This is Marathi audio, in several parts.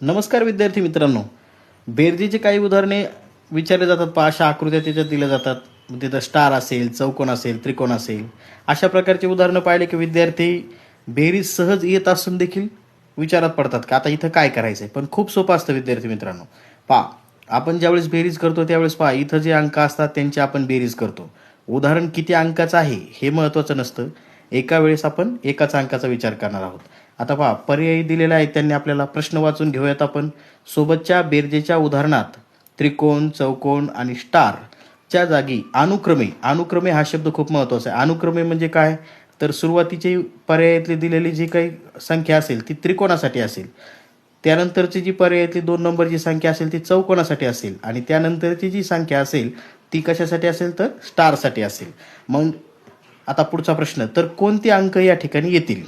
नमस्कार विद्यार्थी मित्रांनो. बेरजेचे काही उदाहरणे विचारले जातात. पहा अशा आकृत्या त्याच्यात दिल्या जातात. तिथं स्टार असेल चौकोन असेल त्रिकोण असेल. अशा प्रकारचे उदाहरणं पाहिले की विद्यार्थी बेरीज सहज येत असून देखील विचारात पडतात का? आता इथं काय करायचं आहे पण खूप सोपं असतं विद्यार्थी मित्रांनो. पहा आपण ज्यावेळेस बेरीज करतो त्यावेळेस पहा इथं जे अंक असतात त्यांची आपण बेरीज करतो. उदाहरण किती अंकाचं आहे हे महत्त्वाचं नसतं. एका वेळेस आपण एकाच अंकाचा विचार करणार आहोत. आता पहा पर्यायी दिलेला आहेत त्यांनी आपल्याला प्रश्न वाचून घेऊयात आपण. सोबतच्या बेरजेच्या उदाहरणात त्रिकोण चौकोन आणि स्टार च्या जागी अनुक्रमे अनुक्रमे हा शब्द खूप महत्त्वाचा आहे. अनुक्रमे म्हणजे काय? तर सुरुवातीची पर्यायातली दिलेली जी काही संख्या असेल ती त्रिकोणासाठी असेल. त्यानंतरची जी पर्यायातली दोन नंबरची संख्या असेल ती चौकोनासाठी असेल. आणि त्यानंतरची जी संख्या असेल ती कशासाठी असेल तर स्टारसाठी असेल. मग आता पुढचा प्रश्न तर कोणते अंक या ठिकाणी येतील?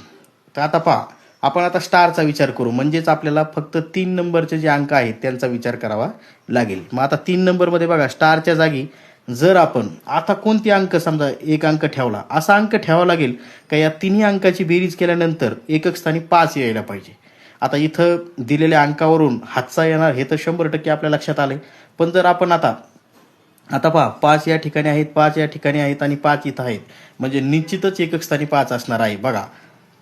तर आता पहा आपण आता स्टारचा विचार करू. म्हणजेच आपल्याला फक्त तीन नंबरचे जे अंक आहेत त्यांचा विचार करावा लागेल. मग आता तीन नंबरमध्ये बघा स्टारच्या जागी जर आपण आता कोणती अंक समजा एक अंक ठेवला असा अंक ठेवावा लागेल का या तिन्ही अंकाची बेरीज केल्यानंतर एकक स्थानी पाच यायला पाहिजे? आता इथं दिलेल्या अंकावरून हातचा येणार हे तर शंभर टक्के आपल्या लक्षात आले पण जर आपण आता आता पहा पाच या ठिकाणी आहेत पाच या ठिकाणी आहेत आणि पाच इथं आहेत. म्हणजे निश्चितच एकक स्थानी पाच असणार आहे. बघा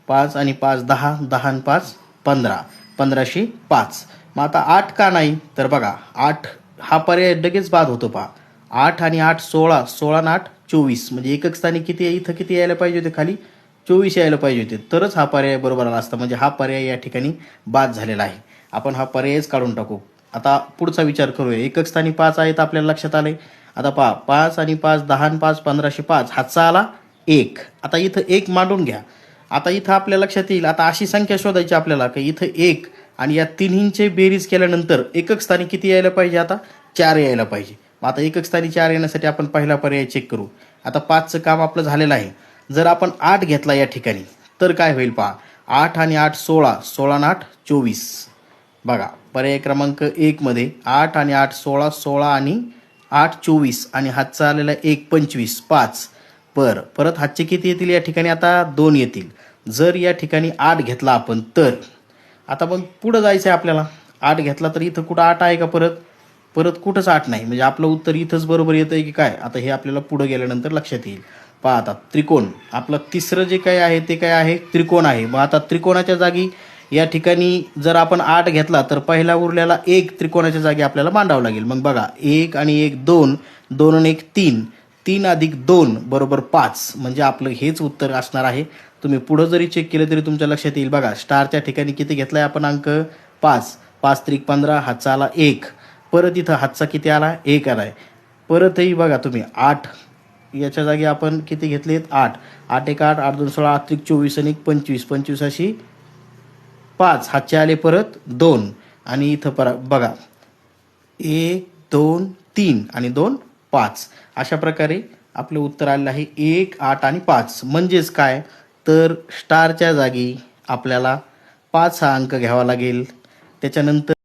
पाच आणि पाच दहा दहा आणि पाच पंधरा. पंधराशे पाच. मग आता आठ का नाही? तर बघा आठ हा पर्याय लगेच बाद होतो पहा. आठ आणि आठ सोळा सोळा आणि आठ चोवीस. म्हणजे एकक स्थानी किती आहे? इथं किती यायला पाहिजे होते खाली? चोवीस यायला पाहिजे होते. तरच हा पर्याय बरोबर आला असता. म्हणजे हा पर्याय या ठिकाणी बाद झालेला आहे. आपण हा पर्यायच काढून टाकू. आता पुढचा विचार करूया. एकक स्थानी पाच आहेत आपल्याला लक्षात आले आता पहा पाच आणि पाच दहा आणि पाच पंधराशे पाच. हातचा आला एक. आता इथं एक मांडून घ्या. आता इथं आपल्या लक्षात येईल. आता अशी संख्या शोधायची आपल्याला की इथं एक आणि या तिन्हींचे बेरीज केल्यानंतर एकक स्थानी किती यायला पाहिजे आता? चार यायला पाहिजे. मग आता एकक स्थानी चार येण्यासाठी आपण पहिला पर्याय चेक करू. आता पाचचं काम आपलं झालेलं आहे. जर आपण आठ घेतला या ठिकाणी तर काय होईल पहा. आठ आणि आठ सोळा सोळा आणि आठ चोवीस. बघा पर्याय क्रमांक एकमध्ये आठ आणि आठ सोळा सोळा आणि आठ चोवीस आणि हातचा आलेला एक पंचवीस पाच. बरं परत हातचे किती येतील या ठिकाणी? आता दोन येतील. जर या ठिकाणी आठ घेतला आपण तर? आता मग पुढं जायचं आहे आपल्याला. आठ घेतला तर इथं कुठं आठ आहे का परत? परत कुठंच आठ नाही. म्हणजे आपलं उत्तर इथंच बरोबर येतं आहे की काय? आता हे आपल्याला पुढं गेल्यानंतर लक्षात येईल. पहा आता त्रिकोण. आपलं तिसरं जे काही आहे ते काय आहे? त्रिकोण आहे. मग आता त्रिकोणाच्या जागी या ठिकाणी जर आपण आठ घेतला तर पहिला उरलेला एक त्रिकोणाच्या जागी आपल्याला मांडावं लागेल. मग बघा एक आणि एक दोन दोन आणि एक तीन. तीन अधिक दोन बरोबर पाच म्हणजे आपलं हेच उत्तर असणार आहे. तुम्ही पुढं जरी चेक केलं तरी तुमच्या लक्षात येईल. बघा स्टारच्या ठिकाणी किती घेतलाय आपण अंक? पाच. पाच त्रिक पंधरा हातचा आला एक. परत इथं हातचा किती आला? एक आलाय. परतही बघा तुम्ही आठ. याच्या जागी आपण किती घेतलेत? आठ. आठ एक आठ आठ दोन सोळा आठ त्रिक चोवीस आणि एक पंचवीस. पंचवीस अशी पाच. हातचे आले परत दोन. आणि इथं पर बघा. एक दोन तीन. आणि दोन पाच. अशा प्रकारे आपलं उत्तर आलेलं आहे एक आठ आणि पाच. म्हणजेच काय? तर स्टारच्या जागी आपल्याला पाच हा अंक घ्यावा लागेल. त्याच्यानंतर